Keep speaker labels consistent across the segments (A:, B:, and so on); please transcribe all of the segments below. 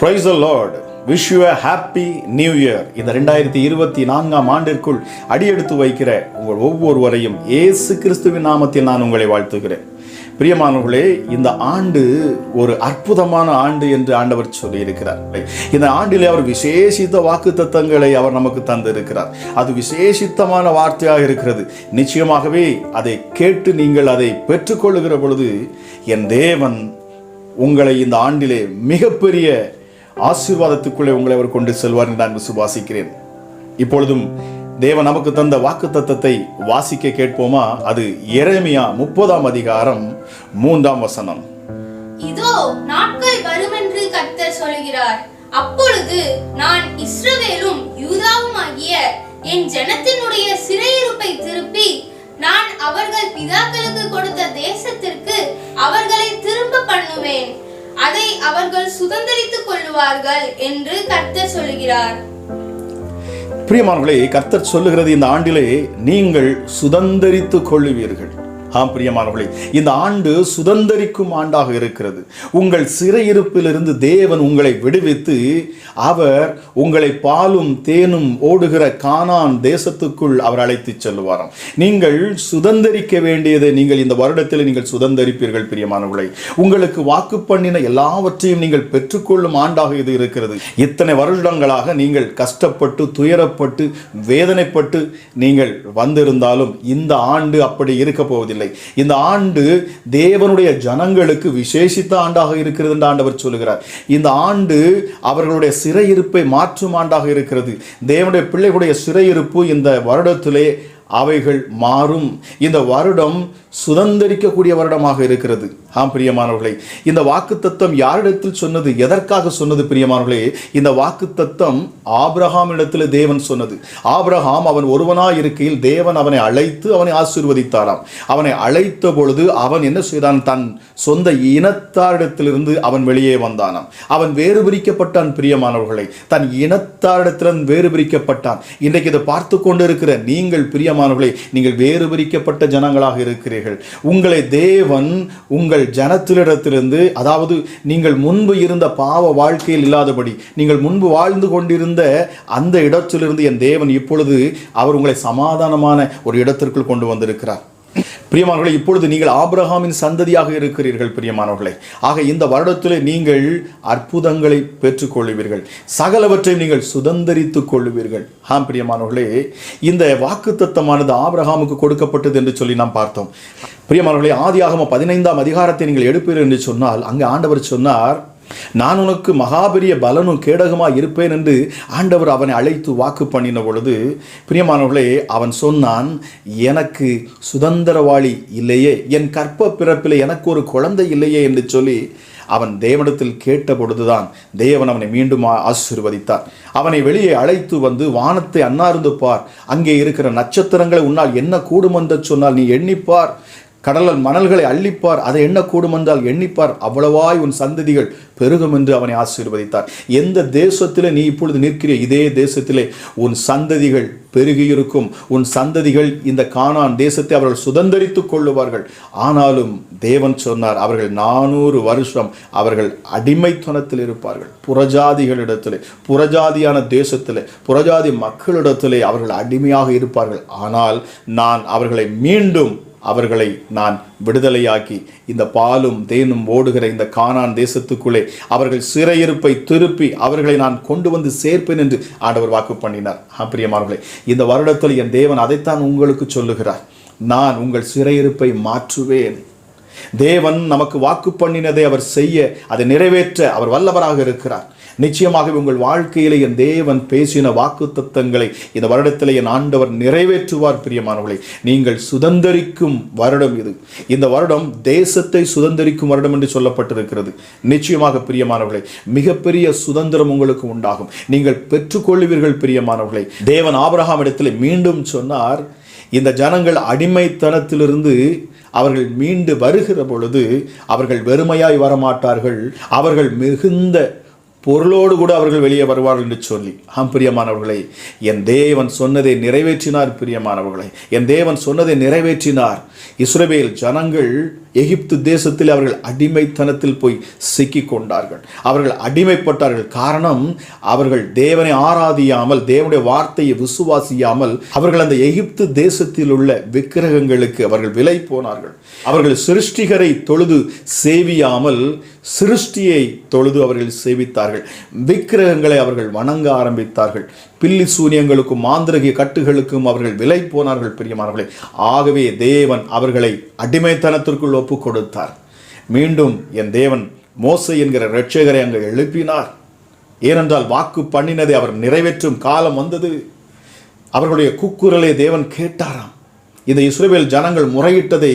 A: price a Lord wish you a happy new year இந்த ரெண்டாயிரத்தி இருபத்தி நான்காம் ஆண்டிற்குள் அடியெடுத்து வைக்கிற உங்கள் ஒவ்வொருவரையும் ஏசு கிறிஸ்துவின் நாமத்தில் நான் உங்களை வாழ்த்துகிறேன் பிரியமானவர்களே இந்த ஆண்டு ஒரு அற்புதமான ஆண்டு என்று ஆண்டவர் சொல்லியிருக்கிறார் இந்த ஆண்டிலே அவர் விசேஷித்த வாக்கு தத்தங்களை அவர் நமக்கு தந்திருக்கிறார் அது விசேஷித்தமான வார்த்தையாக இருக்கிறது நிச்சயமாகவே அதை கேட்டு நீங்கள் அதை பெற்றுக்கொள்ளுகிற பொழுது என் தேவன் உங்களை இந்த ஆண்டிலே மிகப்பெரிய ஆசீர்வாதத்துக்குள்ளே உங்களை அவர் கொண்டு செல்வார் என்று நான் விசுவாசிக்கிறேன் இப்பொழுதும் தேவன் நமக்கு தந்த வாக்கு தத்தத்தை வாசிக்க கேட்போமா அது இறைமையா முப்பதாம் அதிகாரம் மூன்றாம்
B: வசனம் இதோ நாட்கள் வரும் என்று கத்தர் சொல்கிறார் அப்பொழுது நான் இஸ்ரவேலும் யூதாவும் ஆகிய என் ஜனத்தினுடைய சிறையிருப்பை திருப்பி நான் அவர்கள் பிதாக்களுக்கு கொடுத்த தேசத்திற்கு அவர்களை திரும்ப பண்ணுவேன் அதை அவர்கள் சுதந்திரித்துக் கொள்ளுவார்கள் என்று கர்த்தர் சொல்லுகிறார்
A: பிரியமானவர்களே கர்த்தர் சொல்லுகிறது இந்த ஆண்டிலே நீங்கள் சுதந்திரித்துக் கொள்ளுவீர்கள் ஆம் பிரியமானவர்களே இந்த ஆண்டு சுதந்திரிக்கும் ஆண்டாக இருக்கிறது உங்கள் சிறையிருப்பிலிருந்து தேவன் உங்களை விடுவித்து அவர் உங்களை பாலும் தேனும் ஓடுகிற கானான் தேசத்துக்குள் அவர் அழைத்து செல்லுவாராம் நீங்கள் சுதந்திரிக்க வேண்டியதை நீங்கள் இந்த வருடத்தில் நீங்கள் சுதந்திரிப்பீர்கள் பிரியமானவர்களை உங்களுக்கு வாக்கு பண்ணின எல்லாவற்றையும் நீங்கள் பெற்றுக்கொள்ளும் ஆண்டாக இது இருக்கிறது இத்தனை வருடங்களாக நீங்கள் கஷ்டப்பட்டு துயரப்பட்டு வேதனைப்பட்டு நீங்கள் வந்திருந்தாலும் இந்த ஆண்டு அப்படி இருக்க போவதில்லை இல்லை இந்த ஆண்டு தேவனுடைய ஜனங்களுக்கு விசேஷித்த ஆண்டாக இருக்கிறது என்று ஆண்டவர் சொல்லுகிறார் இந்த ஆண்டு அவர்களுடைய சிறையிருப்பை மாற்றும் ஆண்டாக இருக்கிறது தேவனுடைய பிள்ளைகளுடைய சிறையிருப்பு இந்த வருடத்திலே அவைகள் மாறும் இந்த வருடம் சுதந்திரிக்கக்கூடிய வருடமாக இருக்கிறது ஆம் பிரியமானவர்களே இந்த வாக்கு தத்துவம் யாரிடத்தில் சொன்னது எதற்காக சொன்னது பிரியமானவர்களே இந்த வாக்கு தத்துவம் ஆபிரஹாம் இடத்தில் தேவன் சொன்னது ஆபிரஹாம் அவன் ஒருவனாக இருக்கையில் தேவன் அவனை அழைத்து அவனை ஆசீர்வதித்தாராம் அவனை அழைத்த பொழுது அவன் என்ன செய்தான் தன் சொந்த இனத்தாரிடத்திலிருந்து அவன் வெளியே வந்தானாம் அவன் வேறு பிரிக்கப்பட்டான் பிரியமானவர்களை தன் இனத்தாரிடத்திலிருந்து வேறு பிரிக்கப்பட்டான் இன்றைக்கு இதை பார்த்து கொண்டு இருக்கிற நீங்கள் பிரியமானவர்களை நீங்கள் வேறு பிரிக்கப்பட்ட ஜனங்களாக இருக்கிறீர்கள் இருக்கிறீர்கள் உங்களை தேவன் உங்கள் ஜனத்திலிடத்திலிருந்து அதாவது நீங்கள் முன்பு இருந்த பாவ வாழ்க்கையில் இல்லாதபடி நீங்கள் முன்பு வாழ்ந்து கொண்டிருந்த அந்த இடத்திலிருந்து என் தேவன் இப்பொழுது அவர் உங்களை சமாதானமான ஒரு இடத்திற்குள் கொண்டு வந்திருக்கிறார் பிரியமானவர்களை இப்பொழுது நீங்கள் ஆப்ரஹாமின் சந்ததியாக இருக்கிறீர்கள் பிரியமானவர்களை ஆக இந்த வருடத்தில் நீங்கள் அற்புதங்களை பெற்றுக்கொள்வீர்கள் சகலவற்றை நீங்கள் சுதந்திரித்துக் கொள்வீர்கள் ஆம் பிரியமானவர்களே இந்த வாக்கு தத்தமானது ஆபிரஹாமுக்கு கொடுக்கப்பட்டது என்று சொல்லி நாம் பார்த்தோம் பிரியமானவர்களே ஆதியாகம பதினைந்தாம் அதிகாரத்தை நீங்கள் எடுப்பீர்கள் என்று சொன்னால் அங்கே ஆண்டவர் சொன்னார் நான் உனக்கு மகாபெரிய பலனும் கேடகமாக இருப்பேன் என்று ஆண்டவர் அவனை அழைத்து வாக்கு பண்ணின பொழுது பிரியமானவர்களே அவன் சொன்னான் எனக்கு சுதந்திரவாளி இல்லையே என் கற்ப பிறப்பில் எனக்கு ஒரு குழந்தை இல்லையே என்று சொல்லி அவன் தேவனிடத்தில் கேட்ட பொழுதுதான் தேவன் அவனை மீண்டும் ஆசீர்வதித்தார் அவனை வெளியே அழைத்து வந்து வானத்தை அன்னார்ந்து பார் அங்கே இருக்கிற நட்சத்திரங்களை உன்னால் என்ன கூடும் என்று சொன்னால் நீ எண்ணிப்பார் கடலன் மணல்களை அள்ளிப்பார் அதை எண்ணக்கூடும் என்றால் எண்ணிப்பார் அவ்வளவாய் உன் சந்ததிகள் பெருகும் என்று அவனை ஆசீர்வதித்தார் எந்த தேசத்திலே நீ இப்பொழுது நிற்கிற இதே தேசத்திலே உன் சந்ததிகள் பெருகியிருக்கும் உன் சந்ததிகள் இந்த காணான் தேசத்தை அவர்கள் சுதந்திரித்துக் கொள்ளுவார்கள் ஆனாலும் தேவன் சொன்னார் அவர்கள் நானூறு வருஷம் அவர்கள் அடிமைத்தனத்தில் இருப்பார்கள் புறஜாதிகளிடத்திலே புறஜாதியான தேசத்திலே புறஜாதி மக்களிடத்திலே அவர்கள் அடிமையாக இருப்பார்கள் ஆனால் நான் அவர்களை மீண்டும் அவர்களை நான் விடுதலையாக்கி இந்த பாலும் தேனும் ஓடுகிற இந்த கானான் தேசத்துக்குள்ளே அவர்கள் சிறையிருப்பை திருப்பி அவர்களை நான் கொண்டு வந்து சேர்ப்பேன் என்று ஆண்டவர் வாக்கு பண்ணினார் ஆப்பிரியமானவர்களே இந்த வருடத்தில் என் தேவன் அதைத்தான் உங்களுக்கு சொல்லுகிறார் நான் உங்கள் சிறையிருப்பை மாற்றுவேன் தேவன் நமக்கு வாக்கு பண்ணினதை அவர் செய்ய அதை நிறைவேற்ற அவர் வல்லவராக இருக்கிறார் நிச்சயமாகவே உங்கள் வாழ்க்கையிலே என் தேவன் பேசின வாக்கு தத்தங்களை இந்த வருடத்திலே என் ஆண்டவர் நிறைவேற்றுவார் பிரியமானவர்களை நீங்கள் சுதந்திரிக்கும் வருடம் இது இந்த வருடம் தேசத்தை சுதந்திரிக்கும் வருடம் என்று சொல்லப்பட்டிருக்கிறது நிச்சயமாக பிரியமானவர்களை மிகப்பெரிய சுதந்திரம் உங்களுக்கு உண்டாகும் நீங்கள் பெற்றுக்கொள்வீர்கள் பிரியமானவர்களை தேவன் ஆபரகாம் இடத்தில் மீண்டும் சொன்னார் இந்த ஜனங்கள் அடிமைத்தனத்திலிருந்து அவர்கள் மீண்டு வருகிற பொழுது அவர்கள் வெறுமையாய் வரமாட்டார்கள் அவர்கள் மிகுந்த பொருளோடு கூட அவர்கள் வெளியே வருவார்கள் என்று சொல்லி ஆம் பிரியமானவர்களை என் தேவன் சொன்னதை நிறைவேற்றினார் பிரியமானவர்களை என் தேவன் சொன்னதை நிறைவேற்றினார் இஸ்ரேல் ஜனங்கள் எகிப்து தேசத்தில் அவர்கள் அடிமைத்தனத்தில் போய் சிக்கி கொண்டார்கள் அவர்கள் அடிமைப்பட்டார்கள் காரணம் அவர்கள் தேவனை ஆராதியாமல் தேவனுடைய வார்த்தையை விசுவாசியாமல் அவர்கள் அந்த எகிப்து தேசத்தில் உள்ள விக்கிரகங்களுக்கு அவர்கள் விலை போனார்கள் அவர்கள் சிருஷ்டிகரை தொழுது சேவியாமல் சிருஷ்டியை தொழுது அவர்கள் சேவித்தார்கள் விக்கிரகங்களை அவர்கள் வணங்க ஆரம்பித்தார்கள் பில்லி சூரியங்களுக்கும் மாந்திரகிய கட்டுகளுக்கும் அவர்கள் விலை போனார்கள் பிரியமானவர்களை ஆகவே தேவன் அவர்களை அடிமைத்தனத்திற்குள் ஒப்பு கொடுத்தார் மீண்டும் என் தேவன் மோசை என்கிற இரட்சகரை அங்கு எழுப்பினார் ஏனென்றால் வாக்கு பண்ணினதை அவர் நிறைவேற்றும் காலம் வந்தது அவர்களுடைய குக்குரலை தேவன் கேட்டாராம் இந்த இஸ்ரேல் ஜனங்கள் முறையிட்டதை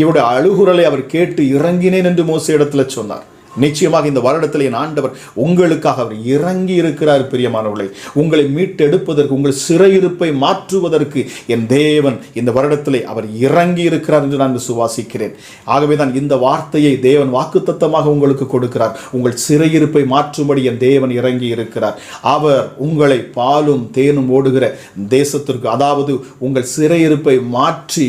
A: இவருடைய அழுகுரலை அவர் கேட்டு இறங்கினேன் என்று மோச இடத்துல சொன்னார் நிச்சயமாக இந்த வருடத்திலே ஆண்டவர் உங்களுக்காக அவர் இறங்கி இருக்கிறார் பிரியமானவர்களை உங்களை மீட்டெடுப்பதற்கு உங்கள் சிறையிருப்பை மாற்றுவதற்கு என் தேவன் இந்த வருடத்தில் அவர் இறங்கி இருக்கிறார் என்று நான் சுவாசிக்கிறேன் ஆகவே தான் இந்த வார்த்தையை தேவன் வாக்குத்தத்தமாக உங்களுக்கு கொடுக்கிறார் உங்கள் சிறையிருப்பை மாற்றும்படி என் தேவன் இறங்கி இருக்கிறார் அவர் உங்களை பாலும் தேனும் ஓடுகிற தேசத்திற்கு அதாவது உங்கள் சிறையிருப்பை மாற்றி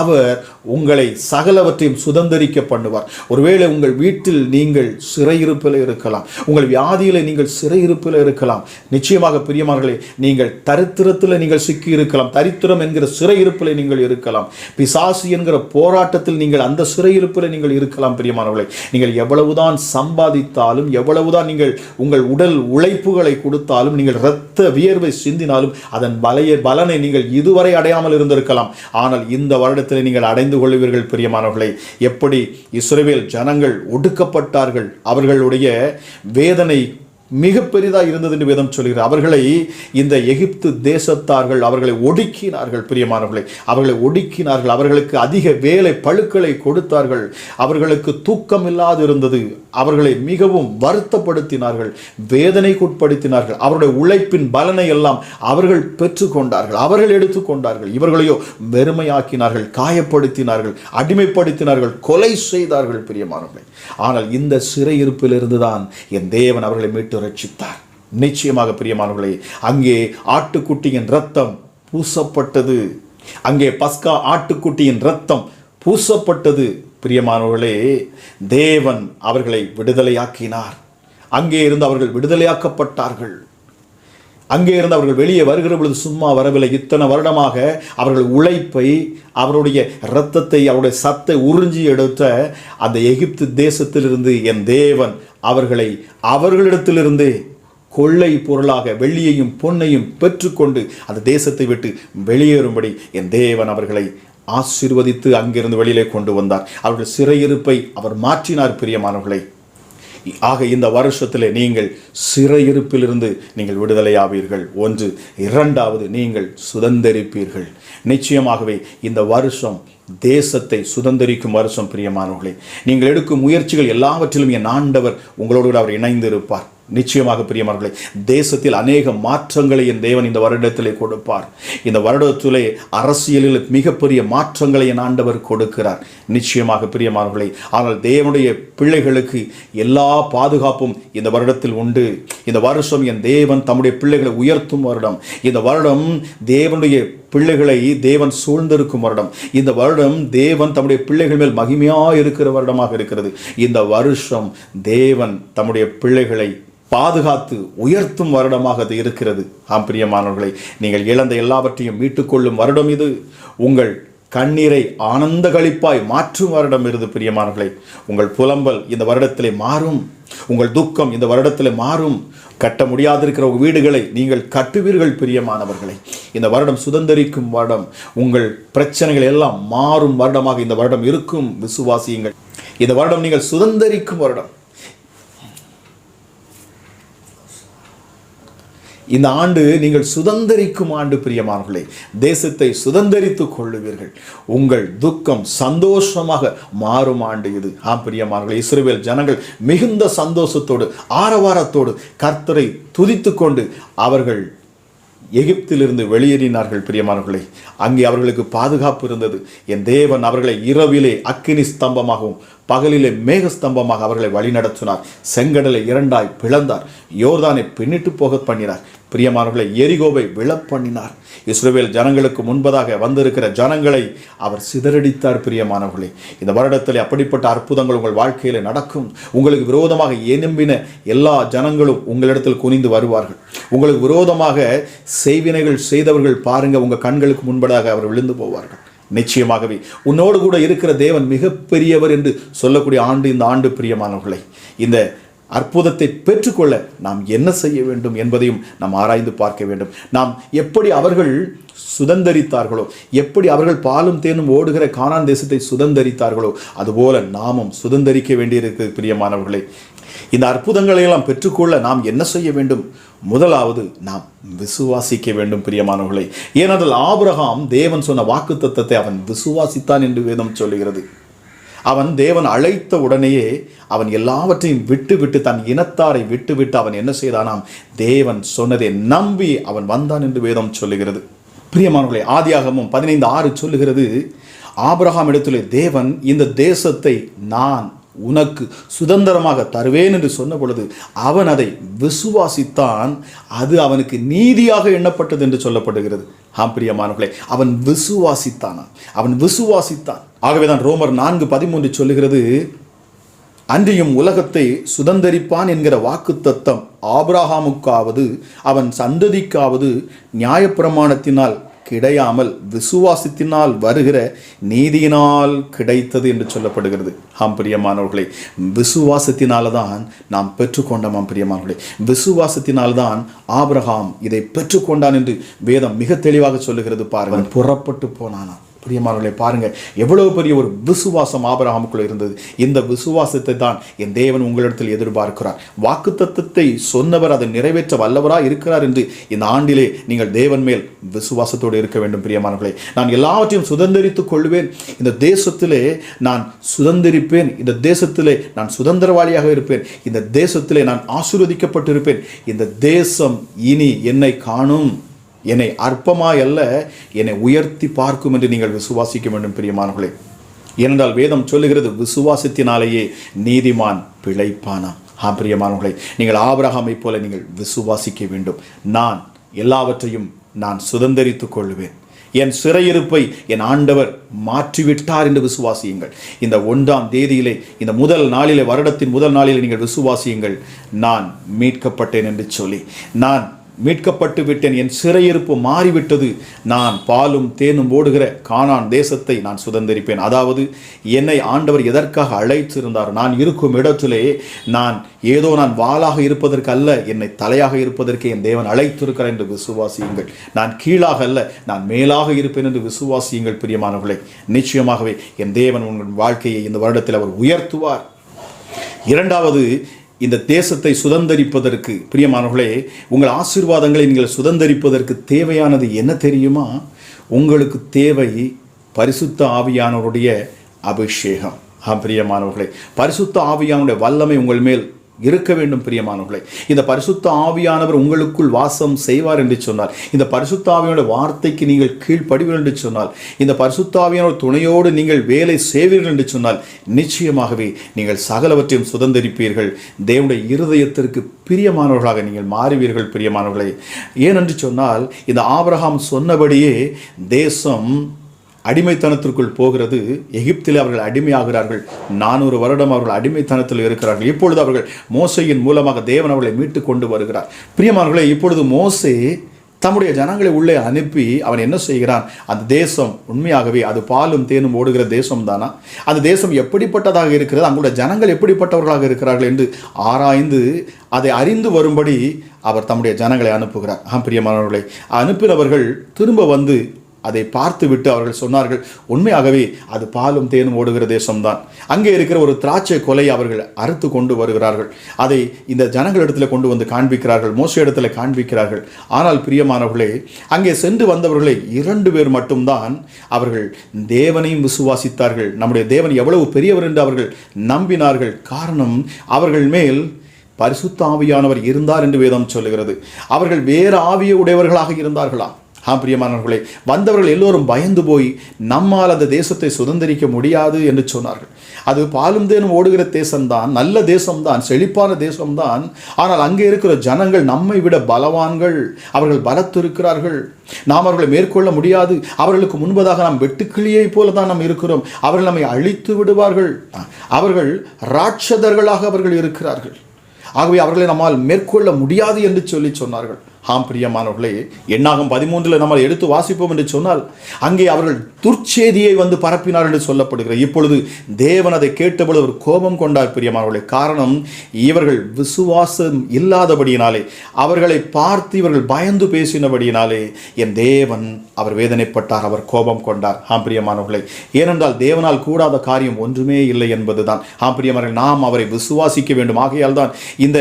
A: அவர் உங்களை சகலவற்றையும் சுதந்திரிக்க பண்ணுவார் ஒருவேளை உங்கள் வீட்டில் நீங்கள் நீங்கள் சிறையிருப்பில் இருக்கலாம் உங்கள் வியாதியில் நீங்கள் சிறையிருப்பில் இருக்கலாம் நிச்சயமாக பிரியமார்களே நீங்கள் தரித்திரத்தில் நீங்கள் சிக்கி இருக்கலாம் தரித்திரம் என்கிற சிறையிருப்பில் நீங்கள் இருக்கலாம் பிசாசு என்கிற போராட்டத்தில் நீங்கள் அந்த சிறையிருப்பில் நீங்கள் இருக்கலாம் பிரியமானவர்களே நீங்கள் எவ்வளவுதான் சம்பாதித்தாலும் எவ்வளவுதான் நீங்கள் உங்கள் உடல் உழைப்புகளை கொடுத்தாலும் நீங்கள் இரத்த வியர்வை சிந்தினாலும் அதன் பலைய பலனை நீங்கள் இதுவரை அடையாமல் இருந்திருக்கலாம் ஆனால் இந்த வருடத்தில் நீங்கள் அடைந்து கொள்வீர்கள் பிரியமானவர்களை எப்படி இஸ்ரேவேல் ஜனங்கள் ஒடுக்கப்பட்ட பாடுபட்டார்கள் அவர்களுடைய வேதனை மிக பெரிதாக இருந்தது என்று வேதம் சொல்கிறார் அவர்களை இந்த எகிப்து தேசத்தார்கள் அவர்களை ஒடுக்கினார்கள் பிரியமானவர்களை அவர்களை ஒடுக்கினார்கள் அவர்களுக்கு அதிக வேலை பழுக்களை கொடுத்தார்கள் அவர்களுக்கு தூக்கம் இல்லாது இருந்தது அவர்களை மிகவும் வருத்தப்படுத்தினார்கள் வேதனைக்குட்படுத்தினார்கள் அவருடைய உழைப்பின் பலனை எல்லாம் அவர்கள் பெற்றுக்கொண்டார்கள் அவர்கள் எடுத்துக்கொண்டார்கள் இவர்களையோ வெறுமையாக்கினார்கள் காயப்படுத்தினார்கள் அடிமைப்படுத்தினார்கள் கொலை செய்தார்கள் பிரியமானவர்களை ஆனால் இந்த சிறையிருப்பிலிருந்துதான் தான் என் தேவன் அவர்களை மீட்டு ரட்சித்தார் நிச்சயமாக பிரியமானவர்களே அங்கே ஆட்டுக்குட்டியின் ரத்தம் பூசப்பட்டது அங்கே பஸ்கா ஆட்டுக்குட்டியின் ரத்தம் பூசப்பட்டது பிரியமானவர்களே தேவன் அவர்களை விடுதலையாக்கினார் அங்கே இருந்து அவர்கள் விடுதலையாக்கப்பட்டார்கள் அங்கே இருந்து அவர்கள் வெளியே வருகிற பொழுது சும்மா வரவில்லை இத்தனை வருடமாக அவர்கள் உழைப்பை அவருடைய இரத்தத்தை அவருடைய சத்தை உறிஞ்சி எடுத்த அந்த எகிப்து தேசத்திலிருந்து என் தேவன் அவர்களை அவர்களிடத்திலிருந்து கொள்ளை பொருளாக வெள்ளியையும் பொன்னையும் பெற்றுக்கொண்டு அந்த தேசத்தை விட்டு வெளியேறும்படி என் தேவன் அவர்களை ஆசீர்வதித்து அங்கிருந்து வெளியிலே கொண்டு வந்தார் அவருடைய சிறையிருப்பை அவர் மாற்றினார் பிரியமானவர்களை ஆக இந்த வருஷத்தில் நீங்கள் சிறையிருப்பிலிருந்து நீங்கள் விடுதலையாவீர்கள் ஒன்று இரண்டாவது நீங்கள் சுதந்திரிப்பீர்கள் நிச்சயமாகவே இந்த வருஷம் தேசத்தை சுதந்திரிக்கும் வருஷம் பிரியமானவர்களே நீங்கள் எடுக்கும் முயற்சிகள் எல்லாவற்றிலும் என் ஆண்டவர் உங்களோடு அவர் இணைந்திருப்பார் நிச்சயமாக பிரியமார்களே தேசத்தில் அநேக மாற்றங்களை என் தேவன் இந்த வருடத்திலே கொடுப்பார் இந்த வருடத்திலே அரசியலில் மிகப்பெரிய மாற்றங்களை என் ஆண்டவர் கொடுக்கிறார் நிச்சயமாக பிரியமானவர்களே ஆனால் தேவனுடைய பிள்ளைகளுக்கு எல்லா பாதுகாப்பும் இந்த வருடத்தில் உண்டு இந்த வருஷம் என் தேவன் தம்முடைய பிள்ளைகளை உயர்த்தும் வருடம் இந்த வருடம் தேவனுடைய பிள்ளைகளை தேவன் சூழ்ந்திருக்கும் வருடம் இந்த வருடம் தேவன் தம்முடைய பிள்ளைகள் மேல் மகிமையாக இருக்கிற வருடமாக இருக்கிறது இந்த வருஷம் தேவன் தம்முடைய பிள்ளைகளை பாதுகாத்து உயர்த்தும் வருடமாக அது இருக்கிறது ஆம் பிரியமானவர்களை நீங்கள் இழந்த எல்லாவற்றையும் மீட்டுக்கொள்ளும் வருடம் இது உங்கள் கண்ணீரை ஆனந்த கழிப்பாய் மாற்றும் வருடம் இருது பிரியமானவர்களை உங்கள் புலம்பல் இந்த வருடத்திலே மாறும் உங்கள் துக்கம் இந்த வருடத்தில் மாறும் கட்ட முடியாதிருக்கிற வீடுகளை நீங்கள் கட்டுவீர்கள் பிரியமானவர்களை இந்த வருடம் சுதந்திரிக்கும் வருடம் உங்கள் பிரச்சனைகள் எல்லாம் மாறும் வருடமாக இந்த வருடம் இருக்கும் விசுவாசியுங்கள் இந்த வருடம் நீங்கள் சுதந்திரிக்கும் வருடம் இந்த ஆண்டு நீங்கள் சுதந்திரிக்கும் ஆண்டு பிரியமானவர்களே தேசத்தை சுதந்திரித்து கொள்ளுவீர்கள் உங்கள் துக்கம் சந்தோஷமாக மாறும் ஆண்டு இது ஆம் பிரியமானவர்களே இஸ்ரேல் ஜனங்கள் மிகுந்த சந்தோஷத்தோடு ஆரவாரத்தோடு கர்த்தரை துதித்து கொண்டு அவர்கள் எகிப்திலிருந்து வெளியேறினார்கள் பிரியமானவர்களே அங்கே அவர்களுக்கு பாதுகாப்பு இருந்தது என் தேவன் அவர்களை இரவிலே அக்கினி ஸ்தம்பமாகவும் பகலிலே மேகஸ்தம்பமாக அவர்களை வழிநடத்தினார் செங்கடலை இரண்டாய் பிளந்தார் யோர்தானை பின்னிட்டு போக பண்ணினார் பிரியமானவர்களை எரிகோவை விழப்பண்ணினார் இஸ்ரேல் ஜனங்களுக்கு முன்பதாக வந்திருக்கிற ஜனங்களை அவர் சிதறடித்தார் பிரியமானவர்களே இந்த வருடத்தில் அப்படிப்பட்ட அற்புதங்கள் உங்கள் வாழ்க்கையில் நடக்கும் உங்களுக்கு விரோதமாக எனும்பின எல்லா ஜனங்களும் உங்களிடத்தில் குனிந்து வருவார்கள் உங்களுக்கு விரோதமாக செய்வினைகள் செய்தவர்கள் பாருங்கள் உங்கள் கண்களுக்கு முன்பதாக அவர் விழுந்து போவார்கள் நிச்சயமாகவே உன்னோடு கூட இருக்கிற தேவன் மிகப்பெரியவர் என்று சொல்லக்கூடிய ஆண்டு இந்த ஆண்டு பிரியமானவர்களை இந்த அற்புதத்தை பெற்றுக்கொள்ள நாம் என்ன செய்ய வேண்டும் என்பதையும் நாம் ஆராய்ந்து பார்க்க வேண்டும் நாம் எப்படி அவர்கள் சுதந்தரித்தார்களோ எப்படி அவர்கள் பாலும் தேனும் ஓடுகிற கானான் தேசத்தை சுதந்தரித்தார்களோ அதுபோல நாமும் சுதந்தரிக்க வேண்டியிருக்கு பிரியமானவர்களே இந்த அற்புதங்களை எல்லாம் பெற்றுக்கொள்ள நாம் என்ன செய்ய வேண்டும் முதலாவது நாம் விசுவாசிக்க வேண்டும் பிரியமானவர்களை ஏனென்றால் ஆபிரகாம் தேவன் சொன்ன வாக்கு தத்துவத்தை அவன் விசுவாசித்தான் என்று வேதம் சொல்லுகிறது அவன் தேவன் அழைத்த உடனேயே அவன் எல்லாவற்றையும் விட்டுவிட்டு தன் இனத்தாரை விட்டுவிட்டு அவன் என்ன செய்தானாம் தேவன் சொன்னதை நம்பி அவன் வந்தான் என்று வேதம் சொல்லுகிறது பிரியமானவர்களை ஆதியாகமும் பதினைந்து ஆறு சொல்லுகிறது ஆபிரகாம் இடத்திலே தேவன் இந்த தேசத்தை நான் உனக்கு சுதந்திரமாக தருவேன் என்று சொன்ன பொழுது அவன் அதை விசுவாசித்தான் அது அவனுக்கு நீதியாக எண்ணப்பட்டது என்று சொல்லப்படுகிறது ஆம் பிரியமானவர்களே அவன் விசுவாசித்தான் அவன் விசுவாசித்தான் ஆகவேதான் ரோமர் நான்கு பதிமூன்று சொல்லுகிறது அன்றியும் உலகத்தை சுதந்திரிப்பான் என்கிற வாக்கு தத்தம் ஆபிரஹாமுக்காவது அவன் சந்ததிக்காவது நியாயப்பிரமாணத்தினால் கிடையாமல் விசுவாசத்தினால் வருகிற நீதியினால் கிடைத்தது என்று சொல்லப்படுகிறது ஆம் பிரியமானவர்களே விசுவாசத்தினால தான் நாம் பெற்றுக்கொண்டோம் ஆம் பிரியமானவர்களே விசுவாசத்தினால் தான் ஆப்ரஹாம் இதை பெற்றுக்கொண்டான் என்று வேதம் மிக தெளிவாக சொல்லுகிறது பாருங்கள் புறப்பட்டு போனானா பிரியமானவர்களை பாருங்கள் எவ்வளவு பெரிய ஒரு விசுவாசம் ஆபரகாமுக்குள்ளே இருந்தது இந்த விசுவாசத்தை தான் என் தேவன் உங்களிடத்தில் எதிர்பார்க்கிறார் வாக்கு தத்துவத்தை சொன்னவர் அதை நிறைவேற்ற வல்லவராக இருக்கிறார் என்று இந்த ஆண்டிலே நீங்கள் தேவன் மேல் விசுவாசத்தோடு இருக்க வேண்டும் பிரியமானவர்களை நான் எல்லாவற்றையும் சுதந்திரித்துக் கொள்வேன் இந்த தேசத்திலே நான் சுதந்திரிப்பேன் இந்த தேசத்திலே நான் சுதந்திரவாளியாக இருப்பேன் இந்த தேசத்திலே நான் ஆசீர்வதிக்கப்பட்டிருப்பேன் இந்த தேசம் இனி என்னை காணும் என்னை அற்பமாய் அல்ல என்னை உயர்த்தி பார்க்கும் என்று நீங்கள் விசுவாசிக்க வேண்டும் பிரியமானவர்களே ஏனென்றால் வேதம் சொல்லுகிறது விசுவாசத்தினாலேயே நீதிமான் பிழைப்பானா ஆ பிரியமானவர்களை நீங்கள் ஆபரகாமை போல நீங்கள் விசுவாசிக்க வேண்டும் நான் எல்லாவற்றையும் நான் சுதந்திரித்துக் கொள்வேன் என் சிறையிருப்பை என் ஆண்டவர் மாற்றிவிட்டார் என்று விசுவாசியுங்கள் இந்த ஒன்றாம் தேதியிலே இந்த முதல் நாளிலே வருடத்தின் முதல் நாளிலே நீங்கள் விசுவாசியுங்கள் நான் மீட்கப்பட்டேன் என்று சொல்லி நான் மீட்கப்பட்டு விட்டேன் என் சிறையிருப்பு மாறிவிட்டது நான் பாலும் தேனும் ஓடுகிற கானான் தேசத்தை நான் சுதந்திரிப்பேன் அதாவது என்னை ஆண்டவர் எதற்காக அழைத்திருந்தார் நான் இருக்கும் இடத்திலே நான் ஏதோ நான் வாளாக இருப்பதற்கு அல்ல என்னை தலையாக இருப்பதற்கு என் தேவன் அழைத்திருக்கிறார் என்று விசுவாசியுங்கள் நான் கீழாக அல்ல நான் மேலாக இருப்பேன் என்று விசுவாசியுங்கள் பிரியமானவர்களை நிச்சயமாகவே என் தேவன் உங்கள் வாழ்க்கையை இந்த வருடத்தில் அவர் உயர்த்துவார் இரண்டாவது இந்த தேசத்தை சுதந்திரிப்பதற்கு பிரியமானவர்களே உங்கள் ஆசீர்வாதங்களை நீங்கள் சுதந்திரிப்பதற்கு தேவையானது என்ன தெரியுமா உங்களுக்கு தேவை பரிசுத்த ஆவியானவருடைய அபிஷேகம் பிரியமானவர்களே பரிசுத்த ஆவியானுடைய வல்லமை உங்கள் மேல் இருக்க வேண்டும் பிரியமானவர்களை இந்த பரிசுத்த ஆவியானவர் உங்களுக்குள் வாசம் செய்வார் என்று சொன்னார் இந்த பரிசுத்த ஆவியோட வார்த்தைக்கு நீங்கள் கீழ்ப்படுவீர்கள் என்று சொன்னால் இந்த பரிசுத்த துணையோடு நீங்கள் வேலை செய்வீர்கள் என்று சொன்னால் நிச்சயமாகவே நீங்கள் சகலவற்றையும் சுதந்திரிப்பீர்கள் தேவனுடைய இருதயத்திற்கு பிரியமானவர்களாக நீங்கள் மாறுவீர்கள் பிரியமானவர்களை ஏனென்று சொன்னால் இந்த ஆபிரகாம் சொன்னபடியே தேசம் அடிமைத்தனத்திற்குள் போகிறது எகிப்தில் அவர்கள் அடிமையாகிறார்கள் நானூறு வருடம் அவர்கள் அடிமைத்தனத்தில் இருக்கிறார்கள் இப்பொழுது அவர்கள் மோசையின் மூலமாக தேவன் அவர்களை மீட்டு கொண்டு வருகிறார் பிரியமார்களே இப்பொழுது மோசே தம்முடைய ஜனங்களை உள்ளே அனுப்பி அவன் என்ன செய்கிறான் அந்த தேசம் உண்மையாகவே அது பாலும் தேனும் ஓடுகிற தேசம் தானா அந்த தேசம் எப்படிப்பட்டதாக இருக்கிறது அங்குள்ள ஜனங்கள் எப்படிப்பட்டவர்களாக இருக்கிறார்கள் என்று ஆராய்ந்து அதை அறிந்து வரும்படி அவர் தம்முடைய ஜனங்களை அனுப்புகிறார் ஆம் பிரியமானவர்களை அனுப்பினவர்கள் திரும்ப வந்து அதை பார்த்துவிட்டு அவர்கள் சொன்னார்கள் உண்மையாகவே அது பாலும் தேனும் ஓடுகிற தேசம்தான் அங்கே இருக்கிற ஒரு திராட்சை கொலை அவர்கள் அறுத்து கொண்டு வருகிறார்கள் அதை இந்த ஜனங்களிடத்தில் கொண்டு வந்து காண்பிக்கிறார்கள் மோச இடத்துல காண்பிக்கிறார்கள் ஆனால் பிரியமானவர்களே அங்கே சென்று வந்தவர்களே இரண்டு பேர் மட்டும்தான் அவர்கள் தேவனையும் விசுவாசித்தார்கள் நம்முடைய தேவன் எவ்வளவு பெரியவர் என்று அவர்கள் நம்பினார்கள் காரணம் அவர்கள் மேல் பரிசுத்த ஆவியானவர் இருந்தார் என்று வேதம் சொல்லுகிறது அவர்கள் வேறு ஆவிய உடையவர்களாக இருந்தார்களா ஆம் பிரியமானவர்களே வந்தவர்கள் எல்லோரும் பயந்து போய் நம்மால் அந்த தேசத்தை சுதந்திரிக்க முடியாது என்று சொன்னார்கள் அது பாலும் தேனும் ஓடுகிற தேசம்தான் நல்ல தேசம்தான் செழிப்பான தேசம்தான் ஆனால் அங்கே இருக்கிற ஜனங்கள் நம்மை விட பலவான்கள் அவர்கள் பலத்திருக்கிறார்கள் நாம் அவர்களை மேற்கொள்ள முடியாது அவர்களுக்கு முன்பதாக நாம் வெட்டுக்கிளியை போல தான் நாம் இருக்கிறோம் அவர்கள் நம்மை அழித்து விடுவார்கள் அவர்கள் ராட்சதர்களாக அவர்கள் இருக்கிறார்கள் ஆகவே அவர்களை நம்மால் மேற்கொள்ள முடியாது என்று சொல்லி சொன்னார்கள் ஆம் பிரியமானவர்களே என்னாகும் பதிமூன்றில் நம்ம எடுத்து வாசிப்போம் என்று சொன்னால் அங்கே அவர்கள் துர்ச்செய்தியை வந்து பரப்பினார் என்று சொல்லப்படுகிறார் இப்பொழுது தேவன் அதை கேட்டபொழுது அவர் கோபம் கொண்டார் பிரியமானவர்களே காரணம் இவர்கள் விசுவாசம் இல்லாதபடியினாலே அவர்களை பார்த்து இவர்கள் பயந்து பேசினபடியினாலே என் தேவன் அவர் வேதனைப்பட்டார் அவர் கோபம் கொண்டார் ஆம் பிரியமானவர்களே ஏனென்றால் தேவனால் கூடாத காரியம் ஒன்றுமே இல்லை என்பதுதான் ஆம் பிரியமான நாம் அவரை விசுவாசிக்க வேண்டும் ஆகையால் தான் இந்த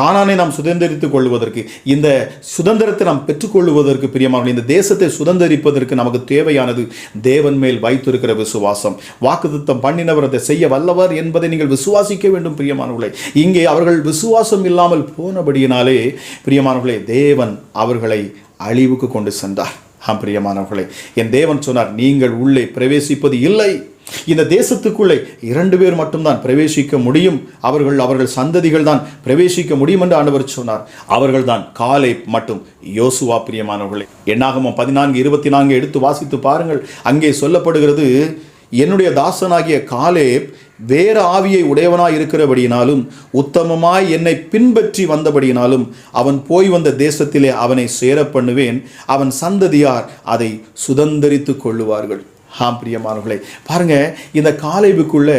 A: காணானை நாம் சுதந்திரித்துக் கொள்வதற்கு இந்த சுதந்திரத்தை நாம் பெற்றுக்கொள்வதற்கு பிரியமான இந்த தேசத்தை சுதந்திரிப்பதற்கு நமக்கு தேவையானது தேவன் மேல் வைத்திருக்கிற விசுவாசம் வாக்குத்தம் பண்ணினவர் அதை செய்ய வல்லவர் என்பதை நீங்கள் விசுவாசிக்க வேண்டும் பிரியமானவர்களை இங்கே அவர்கள் விசுவாசம் இல்லாமல் போனபடியினாலே பிரியமானவர்களே தேவன் அவர்களை அழிவுக்கு கொண்டு சென்றார் ஆம் பிரியமானவர்களே என் தேவன் சொன்னார் நீங்கள் உள்ளே பிரவேசிப்பது இல்லை இந்த தேசத்துக்குள்ளே இரண்டு பேர் மட்டும்தான் பிரவேசிக்க முடியும் அவர்கள் அவர்கள் சந்ததிகள் தான் பிரவேசிக்க முடியும் என்று ஆண்டவர் சொன்னார் அவர்கள் தான் காலை மட்டும் யோசுவா பிரியமானவர்களை என்னாகமோ பதினான்கு இருபத்தி நான்கு எடுத்து வாசித்து பாருங்கள் அங்கே சொல்லப்படுகிறது என்னுடைய தாசனாகிய காலேப் வேற ஆவியை உடையவனாக இருக்கிறபடியினாலும் உத்தமமாய் என்னை பின்பற்றி வந்தபடியினாலும் அவன் போய் வந்த தேசத்திலே அவனை சேர பண்ணுவேன் அவன் சந்ததியார் அதை சுதந்திரித்து கொள்ளுவார்கள் ஆம் பிரியமானவர்களே பாருங்கள் இந்த காலைவுக்குள்ள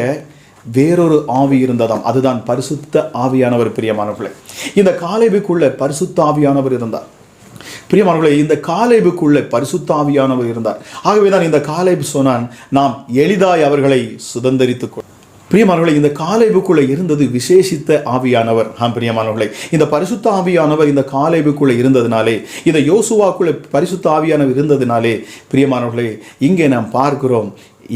A: வேறொரு ஆவி இருந்ததாம் அதுதான் பரிசுத்த ஆவியானவர் பிரியமானவர்களே இந்த காலைவுக்குள்ள பரிசுத்த ஆவியானவர் இருந்தார் பிரியமானவர்களே இந்த காலைவுக்குள்ள பரிசுத்த ஆவியானவர் இருந்தார் ஆகவே தான் இந்த காலைவு சொன்னான் நாம் எளிதாய் அவர்களை கொள் பிரியமானவர்களை இந்த காலை இருந்தது விசேஷித்த ஆவியானவர் ஆம் பிரியமானவர்களை இந்த பரிசுத்த ஆவியானவர் இந்த காலைவுக்குள்ள இருந்ததுனாலே இந்த யோசுவாக்குள்ளே பரிசுத்த ஆவியானவர் இருந்ததுனாலே பிரியமானவர்களை இங்கே நாம் பார்க்கிறோம்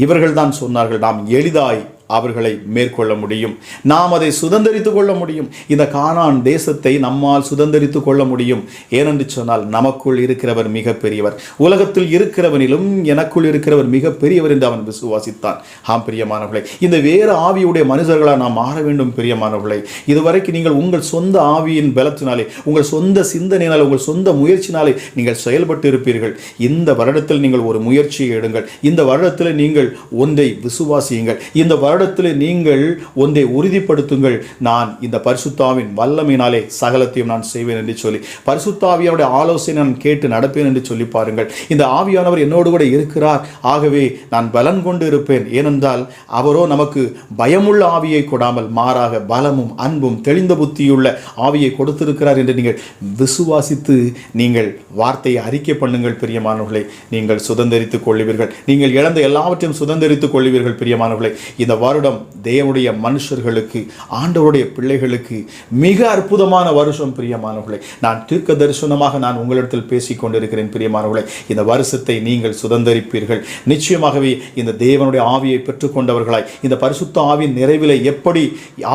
A: இவர்கள் தான் சொன்னார்கள் நாம் எளிதாய் அவர்களை மேற்கொள்ள முடியும் நாம் அதை சுதந்திரித்து கொள்ள முடியும் இந்த கானான் தேசத்தை நம்மால் சுதந்திரித்து கொள்ள முடியும் ஏனென்று சொன்னால் நமக்குள் இருக்கிறவர் மிக பெரியவர் உலகத்தில் இருக்கிறவனிலும் எனக்குள் இருக்கிறவர் மிக பெரியவர் என்று அவன் விசுவாசித்தான் ஆம் பிரியமானவர்களை இந்த வேறு ஆவியுடைய மனிதர்களாக நாம் மாற வேண்டும் பிரியமானவர்களை இதுவரைக்கு நீங்கள் உங்கள் சொந்த ஆவியின் பலத்தினாலே உங்கள் சொந்த சிந்தனையினால் உங்கள் சொந்த முயற்சினாலே நீங்கள் செயல்பட்டு இருப்பீர்கள் இந்த வருடத்தில் நீங்கள் ஒரு முயற்சியை எடுங்கள் இந்த வருடத்தில் நீங்கள் ஒன்றை விசுவாசியுங்கள் இந்த வருட வருடத்தில் நீங்கள் ஒன்றை உறுதிப்படுத்துங்கள் நான் இந்த பரிசுத்தாவின் வல்லமையினாலே சகலத்தையும் நான் செய்வேன் என்று சொல்லி பரிசுத்தாவியனுடைய ஆலோசனை நான் கேட்டு நடப்பேன் என்று சொல்லி பாருங்கள் இந்த ஆவியானவர் என்னோடு கூட இருக்கிறார் ஆகவே நான் பலன் கொண்டு இருப்பேன் ஏனென்றால் அவரோ நமக்கு பயமுள்ள ஆவியை கொடாமல் மாறாக பலமும் அன்பும் தெளிந்த புத்தியுள்ள ஆவியை கொடுத்திருக்கிறார் என்று நீங்கள் விசுவாசித்து நீங்கள் வார்த்தையை அறிக்கை பண்ணுங்கள் பிரியமானவர்களை நீங்கள் சுதந்திரித்துக் கொள்வீர்கள் நீங்கள் இழந்த எல்லாவற்றையும் சுதந்திரித்துக் கொள்வீர்கள் பிரியமானவர்களை இந்த வருடம் தேவனுடைய மனுஷர்களுக்கு ஆண்டவருடைய பிள்ளைகளுக்கு மிக அற்புதமான வருஷம் பிரியமானவர்களை நான் தீர்க்க தரிசனமாக நான் உங்களிடத்தில் பேசிக் கொண்டிருக்கிறேன் பிரியமானவர்களை இந்த வருஷத்தை நீங்கள் சுதந்திரிப்பீர்கள் நிச்சயமாகவே இந்த தேவனுடைய ஆவியை பெற்றுக்கொண்டவர்களாய் இந்த பரிசுத்த ஆவியின் நிறைவில் எப்படி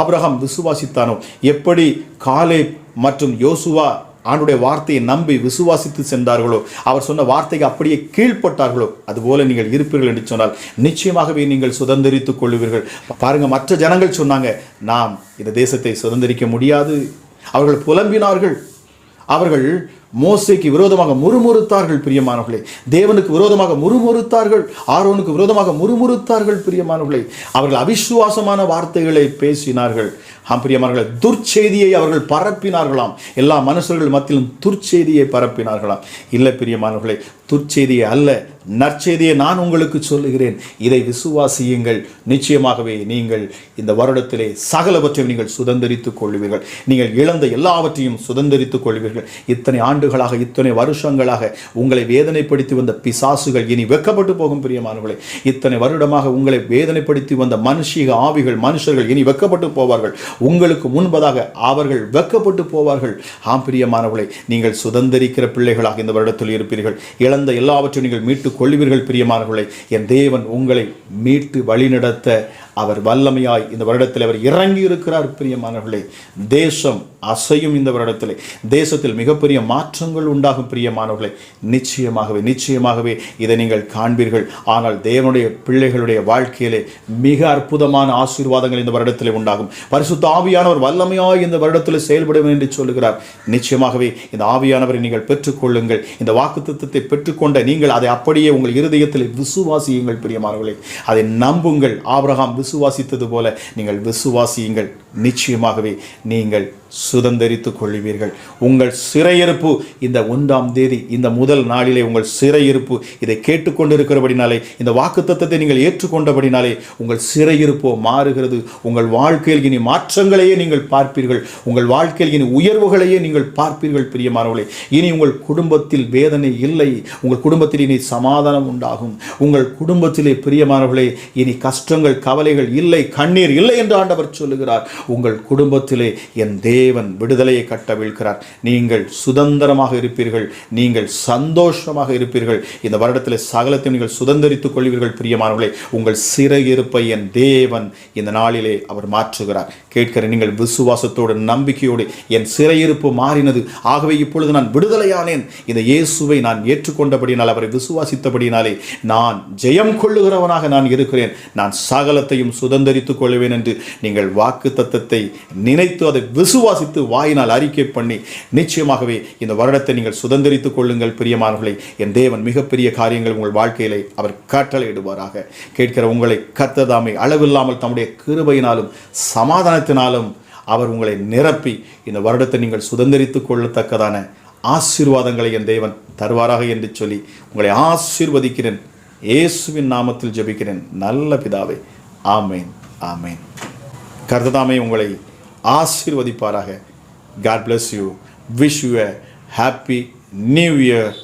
A: ஆபிரகம் விசுவாசித்தானோ எப்படி காலை மற்றும் யோசுவா ஆண்டுடைய வார்த்தையை நம்பி விசுவாசித்து சென்றார்களோ அவர் சொன்ன வார்த்தைக்கு அப்படியே கீழ்ப்பட்டார்களோ அதுபோல நீங்கள் இருப்பீர்கள் என்று சொன்னால் நிச்சயமாகவே நீங்கள் சுதந்திரித்துக் கொள்வீர்கள் பாருங்க மற்ற ஜனங்கள் சொன்னாங்க நாம் இந்த தேசத்தை சுதந்திரிக்க முடியாது அவர்கள் புலம்பினார்கள் அவர்கள் மோசைக்கு விரோதமாக முறுமுறுத்தார்கள் பிரியமானவர்களே தேவனுக்கு விரோதமாக முறுமுறுத்தார்கள் ஆரோனுக்கு விரோதமாக முறுமுறுத்தார்கள் பிரியமானவர்களே அவர்கள் அவிசுவாசமான வார்த்தைகளை பேசினார்கள் அம்பிரியமார்கள் துர்ச்செய்தியை அவர்கள் பரப்பினார்களாம் எல்லா மனுஷர்கள் மத்தியிலும் துர்ச்செய்தியை பரப்பினார்களாம் இல்லை பிரியமானவர்களை துர்ச்செய்தியை அல்ல நற்செய்தியை நான் உங்களுக்கு சொல்லுகிறேன் இதை விசுவாசியுங்கள் நிச்சயமாகவே நீங்கள் இந்த வருடத்திலே சகலவற்றையும் நீங்கள் சுதந்திரித்துக் கொள்வீர்கள் நீங்கள் இழந்த எல்லாவற்றையும் சுதந்திரித்துக் கொள்வீர்கள் இத்தனை ஆண்டுகளாக இத்தனை வருஷங்களாக உங்களை வேதனைப்படுத்தி வந்த பிசாசுகள் இனி வெக்கப்பட்டு போகும் பிரியமானவர்களே இத்தனை வருடமாக உங்களை வேதனைப்படுத்தி வந்த மனுஷீக ஆவிகள் மனுஷர்கள் இனி வெக்கப்பட்டு போவார்கள் உங்களுக்கு முன்பதாக அவர்கள் வெக்கப்பட்டு போவார்கள் ஆம் பிரியமானவர்களே நீங்கள் சுதந்திரிக்கிற பிள்ளைகளாக இந்த வருடத்தில் இருப்பீர்கள் இழந்த எல்லாவற்றையும் நீங்கள் மீட்டு பெற்றுக் கொள்வீர்கள் பிரியமானவர்களை என் தேவன் உங்களை மீட்டு வழிநடத்த அவர் வல்லமையாய் இந்த வருடத்தில் அவர் இறங்கி இருக்கிறார் பிரியமானவர்களே தேசம் அசையும் இந்த வருடத்தில் தேசத்தில் மிகப்பெரிய மாற்றங்கள் உண்டாகும் பிரியமானவர்களை நிச்சயமாகவே நிச்சயமாகவே இதை நீங்கள் காண்பீர்கள் ஆனால் தேவனுடைய பிள்ளைகளுடைய வாழ்க்கையிலே மிக அற்புதமான ஆசீர்வாதங்கள் இந்த வருடத்தில் உண்டாகும் பரிசுத்த ஆவியானவர் வல்லமையாக இந்த வருடத்தில் செயல்படும் என்று சொல்லுகிறார் நிச்சயமாகவே இந்த ஆவியானவரை நீங்கள் பெற்றுக்கொள்ளுங்கள் இந்த திட்டத்தை பெற்றுக்கொண்ட நீங்கள் அதை அப்படியே உங்கள் இருதயத்தில் விசுவாசியுங்கள் பிரியமானவர்களே அதை நம்புங்கள் ஆபிரகாம் விசுவாசித்தது போல நீங்கள் விசுவாசியுங்கள் நிச்சயமாகவே நீங்கள் சுதந்திரித்துக் கொள்வீர்கள் உங்கள் சிறையிருப்பு இந்த ஒன்றாம் தேதி இந்த முதல் நாளிலே உங்கள் சிறையிருப்பு இதை கேட்டுக்கொண்டிருக்கிறபடினாலே இந்த தத்துவத்தை நீங்கள் ஏற்றுக்கொண்டபடினாலே உங்கள் சிறையிருப்போ மாறுகிறது உங்கள் வாழ்க்கையில் இனி மாற்றங்களையே நீங்கள் பார்ப்பீர்கள் உங்கள் வாழ்க்கையில் இனி உயர்வுகளையே நீங்கள் பார்ப்பீர்கள் பிரியமானவர்களே இனி உங்கள் குடும்பத்தில் வேதனை இல்லை உங்கள் குடும்பத்தில் இனி சமாதானம் உண்டாகும் உங்கள் குடும்பத்திலே பிரியமானவர்களே இனி கஷ்டங்கள் கவலைகள் இல்லை கண்ணீர் இல்லை என்று ஆண்டவர் சொல்லுகிறார் உங்கள் குடும்பத்திலே என் தேவன் விடுதலையை கட்டவிழ்கிறார் நீங்கள் சுதந்திரமாக இருப்பீர்கள் நீங்கள் சந்தோஷமாக இருப்பீர்கள் இந்த வருடத்தில் சகலத்தை நீங்கள் சுதந்திரித்துக் கொள்வீர்கள் பிரியமானவர்களே உங்கள் சிறையிருப்பை என் தேவன் இந்த நாளிலே அவர் மாற்றுகிறார் கேட்கிற நீங்கள் விசுவாசத்தோடு நம்பிக்கையோடு என் சிறையிருப்பு மாறினது ஆகவே இப்பொழுது நான் விடுதலையானேன் இந்த இயேசுவை நான் ஏற்றுக்கொண்டபடினால் அவரை விசுவாசித்தபடினாலே நான் ஜெயம் கொள்ளுகிறவனாக நான் இருக்கிறேன் நான் சகலத்தையும் சுதந்திரித்துக் கொள்வேன் என்று நீங்கள் வாக்கு சத்தியத்தை நினைத்து அதை விசுவாசித்து வாயினால் அறிக்கை பண்ணி நிச்சயமாகவே இந்த வருடத்தை நீங்கள் சுதந்திரித்துக் கொள்ளுங்கள் பிரியமானவர்களை என் தேவன் மிகப்பெரிய காரியங்கள் உங்கள் வாழ்க்கையில அவர் கட்டளையிடுவாராக கேட்கிற உங்களை கத்ததாமை அளவில்லாமல் தம்முடைய கிருபையினாலும் சமாதானத்தினாலும் அவர் உங்களை நிரப்பி இந்த வருடத்தை நீங்கள் சுதந்திரித்துக் கொள்ளத்தக்கதான ஆசீர்வாதங்களை என் தேவன் தருவாராக என்று சொல்லி உங்களை ஆசீர்வதிக்கிறேன் இயேசுவின் நாமத்தில் ஜபிக்கிறேன் நல்ல பிதாவை ஆமேன் ஆமேன் கர்த்ததாமே உங்களை ஆசீர்வதிப்பாராக God bless you wish you happy new year